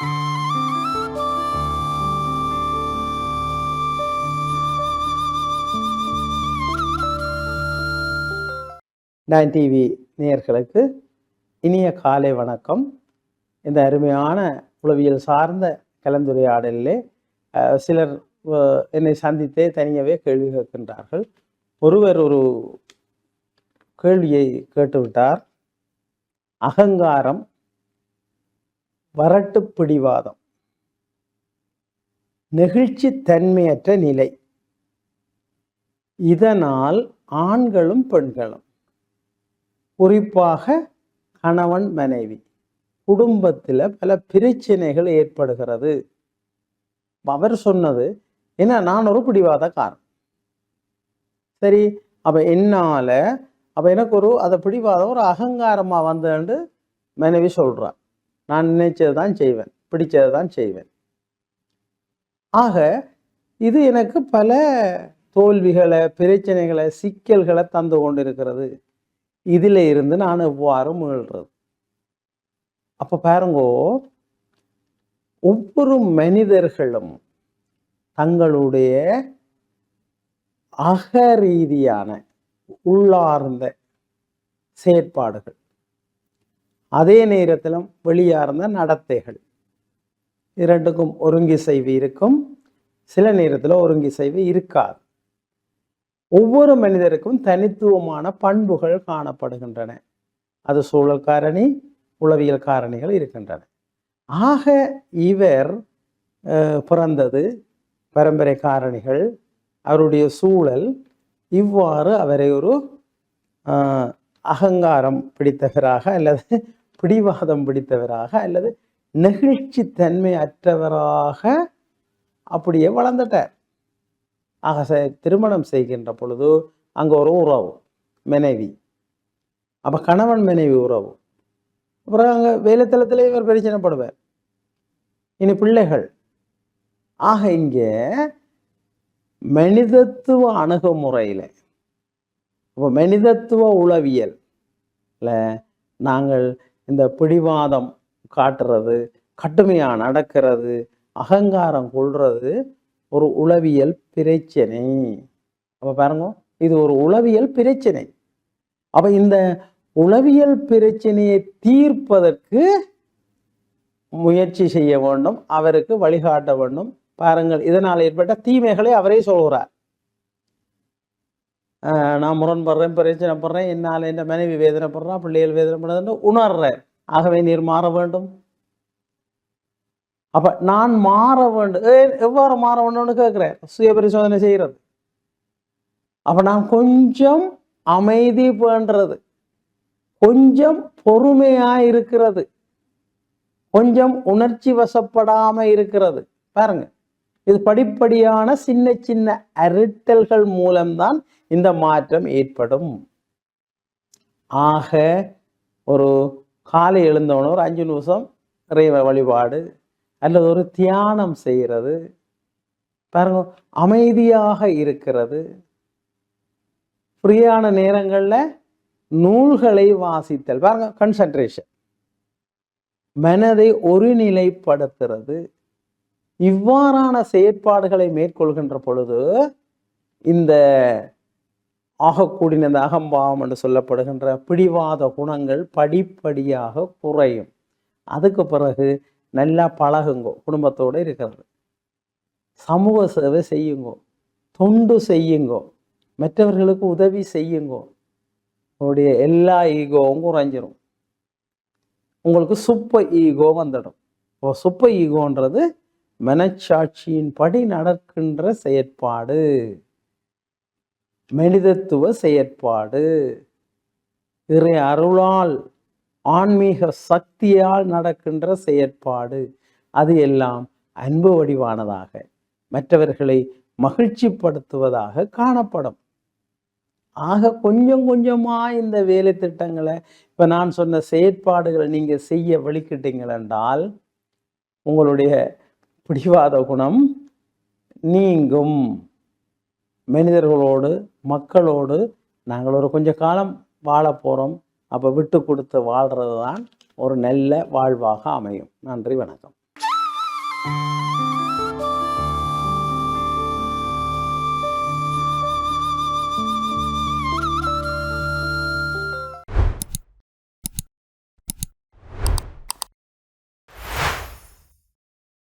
Nine TV நேயர்களுக்கு இனிய காலை வணக்கம். இந்த அருமையான உளவியல் சார்ந்த கலந்துரையாடலிலே சிலர் என்னை சந்தித்தே தனியவே கேள்வி கேட்கின்றார்கள். ஒருவர் ஒரு கேள்வியை கேட்டுவிட்டார். அகங்காரம் வரட்டு பிடிவாதம் நெகிழ்ச்சி தன்மையற்ற நிலை. இதனால் ஆண்களும் பெண்களும் குறிப்பாக கணவன் மனைவி குடும்பத்தில் பல பிரச்சனைகள் ஏற்படுகிறது. அவர் சொன்னது என்ன நான் ஒரு பிடிவாதக்காரன். சரி அப்போ என்னால் அப்போ எனக்கு ஒரு அதை பிடிவாதம் ஒரு அகங்காரமாக வந்தேன்னு மனைவி சொல்றா. நான் நினைச்சது தான் செய்வேன் பிடிச்சது தான் செய்வேன். ஆக இது எனக்கு பல தோல்விகளை பிரச்சனைகளை சிக்கல்களை தந்து கொண்டிருக்கிறது. இதில் இருந்து நான் எவ்வாறு மீள்றது? அப்போ பாருங்கோ ஒவ்வொரு மனிதர்களும் தங்களுடைய அகரீதியான உள்ளார்ந்த செயற்பாடுகள் அதே நேரத்திலும் வெளியார்ந்த நடத்தைகள். இரண்டுக்கும் ஒருங்கிசைவு இருக்கும். சில நேரத்தில் ஒருங்கிசைவு இருக்காது. ஒவ்வொரு மனிதருக்கும் தனித்துவமான பண்புகள் காணப்படுகின்றன. அது சூழல் காரணி உளவியல் காரணிகள் இருக்கின்றன. ஆக இவர் பிறந்தது பரம்பரை காரணிகள். அவருடைய சூழல் இவ்வாறு அவரை ஒரு அகங்காரம் பிடித்தவராக அல்லது பிடிவாதம் பிடித்தவராக அல்லது நெகிழ்ச்சி தன்மை அற்றவராக அப்படியே வளர்ந்துட்டார். ஆக திருமணம் செய்கின்ற பொழுது அங்கே ஒரு உறவு மனைவி. அப்போ கணவன் மனைவி உறவு. அப்புறம் அங்கே வேலைத்தளத்திலே இவர் பிரச்சனைப்படுவார் இனி பிள்ளைகள். ஆக இங்கே மனிதத்துவ அணுகுமுறையில் இப்போ மனிதத்துவ உளவியல் இல்லை நாங்கள் இந்த பிடிவாதம் காட்டுறது கடுமையாக நடக்கிறது அகங்காரம் கொள்வது ஒரு உளவியல் பிரச்சனை. அப்போ பாருங்க இது ஒரு உளவியல் பிரச்சனை. அப்போ இந்த உளவியல் பிரச்சனையை தீர்ப்பதற்கு முயற்சி செய்ய வேண்டும் அவருக்கு வழிகாட்ட வேண்டும். பாருங்கள் இதனால் ஏற்பட்ட தீமைகளை அவரே சொல்கிறார். நான் முரண்படுறேன் பிரச்சனைப்படுறேன் என்னால் என் மனைவி வேதனைப்படுறான் பிள்ளைகள் வேதனைப்படுறதுன்னு உணர்றேன். ஆகவே நீர் மாற வேண்டும். அப்ப நான் மாற வேண்டும். எவ்வாறு மாற வேண்டும்னு கேட்குறேன். சுய பரிசோதனை செய்யறது அப்ப நான் கொஞ்சம் அமைதி பண்றது கொஞ்சம் பொறுமையா இருக்கிறது. கொஞ்சம் உணர்ச்சி வசப்படாம இருக்கிறது. பாருங்க. இது படிப்படியான சின்ன சின்ன அருட்டல்கள் மூலம்தான் இந்த மாற்றம் ஏற்படும். ஆக ஒரு காலை எழுந்தவன ஒரு அஞ்சு நிமிஷம் இறைவ வழிபாடு அல்லது ஒரு தியானம் செய்கிறது பாருங்க அமைதியாக இருக்கிறது. ஃப்ரீயான நேரங்களில் நூல்களை வாசித்தல் பாருங்க கன்சன்ட்ரேஷன் மனதை ஒருநிலைப்படுத்துறது. இவ்வாறான செயற்பாடுகளை மேற்கொள்கின்ற பொழுது இந்த ஆகக்கூடின இந்த அகம்பாவம் என்று சொல்லப்படுகின்ற பிடிவாத குணங்கள் படிப்படியாக குறையும். அதுக்கு பிறகு நல்லா பழகுங்கோ குடும்பத்தோடு இருக்கிறது. சமூக சேவை செய்யுங்கோ தொண்டு செய்யுங்கோ மற்றவர்களுக்கு உதவி செய்யுங்கோ உங்களுடைய எல்லா ஈகோவும் குறைஞ்சிரும். உங்களுக்கு சுப்ப ஈகோ வந்துடும். இப்போ சுப்ப ஈகோன்றது மனச்சாட்சியின் படி நடக்கின்ற செயற்பாடு. மனிதத்துவ செயற்பாடு. இறை அருளால் ஆன்மீக சக்தியால் நடக்கின்ற செயற்பாடு. அது எல்லாம் அன்பு வடிவானதாக மற்றவர்களை மகிழ்ச்சிப்படுத்துவதாக காணப்படும். ஆக கொஞ்சம் கொஞ்சமா இந்த வேலை திட்டங்களை இப்ப நான் சொன்ன செயற்பாடுகளை நீங்க செய்ய வழிக்கிட்டீங்கள் என்றால் உங்களுடைய பிடிவாத குணம் நீங்கும். மனிதர்களோடு மக்களோடு நாங்கள் ஒரு கொஞ்ச காலம் வாழ போகிறோம் அப்போ விட்டு கொடுத்து வாழ்கிறது தான் ஒரு நல்ல வாழ்வாக அமையும். நன்றி வணக்கம்.